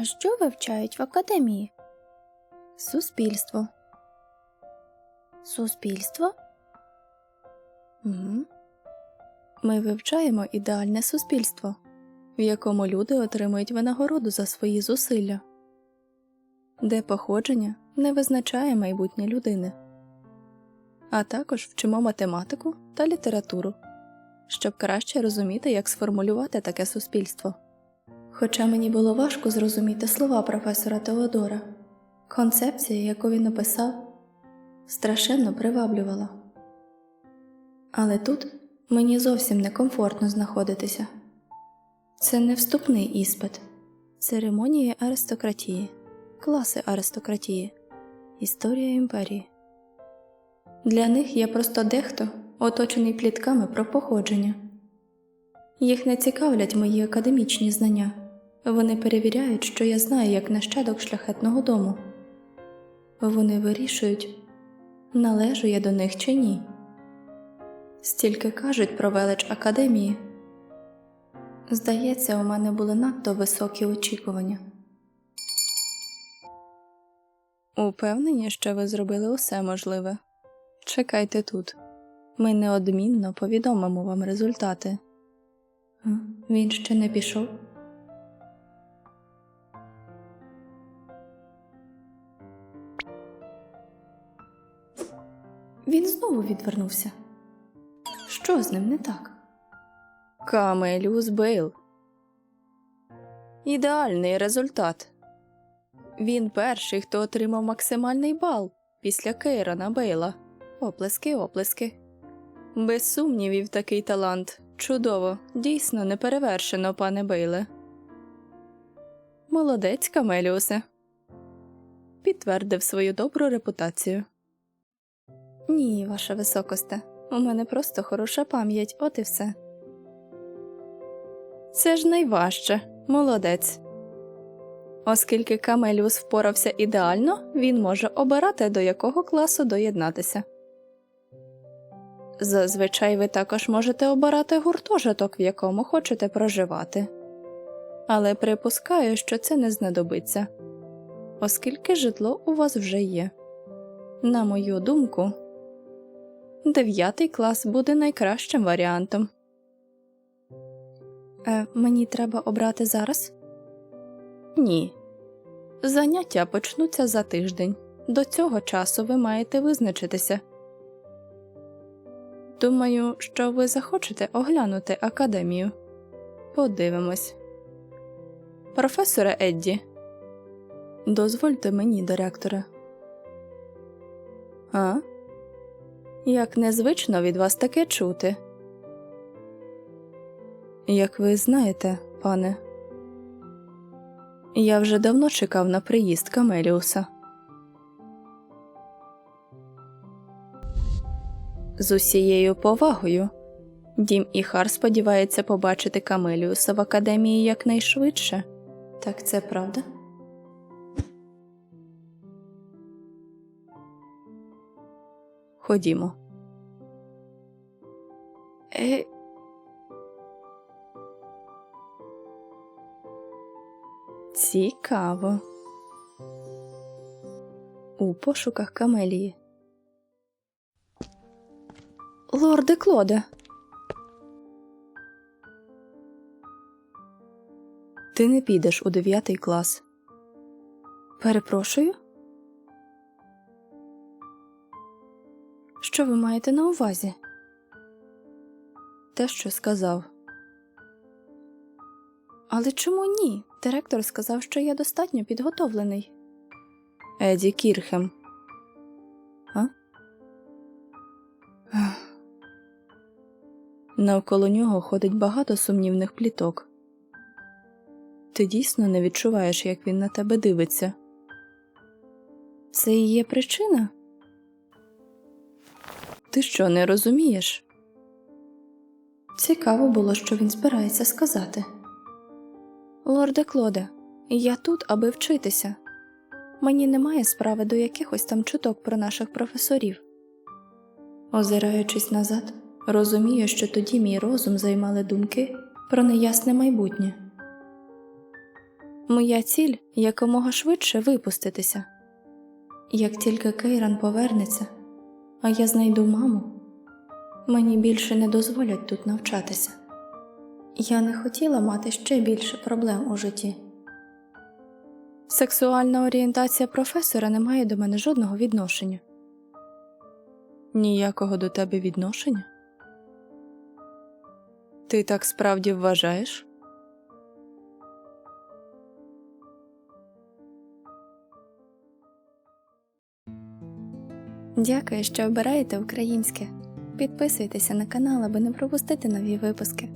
А що вивчають в академії? Суспільство. Суспільство? Угу. Ми вивчаємо ідеальне суспільство, в якому люди отримують винагороду за свої зусилля, де походження не визначає майбутнє людини, а також вчимо математику та літературу, щоб краще розуміти, як сформулювати таке суспільство. Хоча мені було важко зрозуміти слова професора Теодора, концепція, яку він описав, страшенно приваблювала. Але тут мені зовсім некомфортно знаходитися. Це не вступний іспит, церемонії аристократії, класи аристократії, історія імперії. Для них я просто дехто, оточений плітками про походження. Їх не цікавлять мої академічні знання. Вони перевіряють, що я знаю як нащадок шляхетного дому. Вони вирішують, належу я до них чи ні. Стільки кажуть про велич академії. Здається, у мене були надто високі очікування. Упевнені, що ви зробили усе можливе. Чекайте тут. Ми неодмінно повідомимо вам результати. Він ще не пішов. Він знову відвернувся. Що з ним не так? Камеліус Бейл. Ідеальний результат. Він перший, хто отримав максимальний бал після Кейрона Бейла. Оплески, оплески. Без сумнівів, такий талант. Чудово, дійсно неперевершено, пане Бейле. Молодець, Камеліусе. Підтвердив свою добру репутацію. Ні, ваша високосте. У мене просто хороша пам'ять, от і все. Це ж найважче, молодець. Оскільки Камеліус впорався ідеально, він може обирати, до якого класу доєднатися. Зазвичай ви також можете обирати гуртожиток, в якому хочете проживати. Але припускаю, що це не знадобиться, оскільки житло у вас вже є. На мою думку, дев'ятий клас буде найкращим варіантом. Е, мені треба обрати зараз? Ні. Заняття почнуться за тиждень. До цього часу ви маєте визначитися. Думаю, що ви захочете оглянути академію. Подивимось. Професоре Едді. Дозвольте мені, директоре. А? Як незвично від вас таке чути. Як ви знаєте, пане, я вже давно чекав на приїзд Камеліуса. З усією повагою. Дім Іхар сподівається побачити Камеліуса в академії якнайшвидше. Так це правда? Ходімо. Е... Цікаво. У пошуках Камелії. Лорде Клоде. Ти не підеш у дев'ятий клас. Перепрошую. Що ви маєте на увазі? Те, що сказав. Але чому ні? Директор сказав, що я достатньо підготовлений. Еді Кірхем. А? Навколо нього ходить багато сумнівних пліток. Ти дійсно не відчуваєш, як він на тебе дивиться. Це і є причина? Ти що, не розумієш? Цікаво було, що він збирається сказати. Лорде Клоде, я тут, аби вчитися. Мені немає справи до якихось там чуток про наших професорів. Озираючись назад, розумію, що тоді мій розум займали думки про неясне майбутнє. Моя ціль якомога швидше випуститися. Як тільки Кейран повернеться, а я знайду маму, мені більше не дозволять тут навчатися. Я не хотіла мати ще більше проблем у житті. Сексуальна орієнтація професора не має до мене жодного відношення. Ніякого до тебе відношення? Ти так справді вважаєш? Дякую, що обираєте українське. Підписуйтеся на канал, аби не пропустити нові випуски.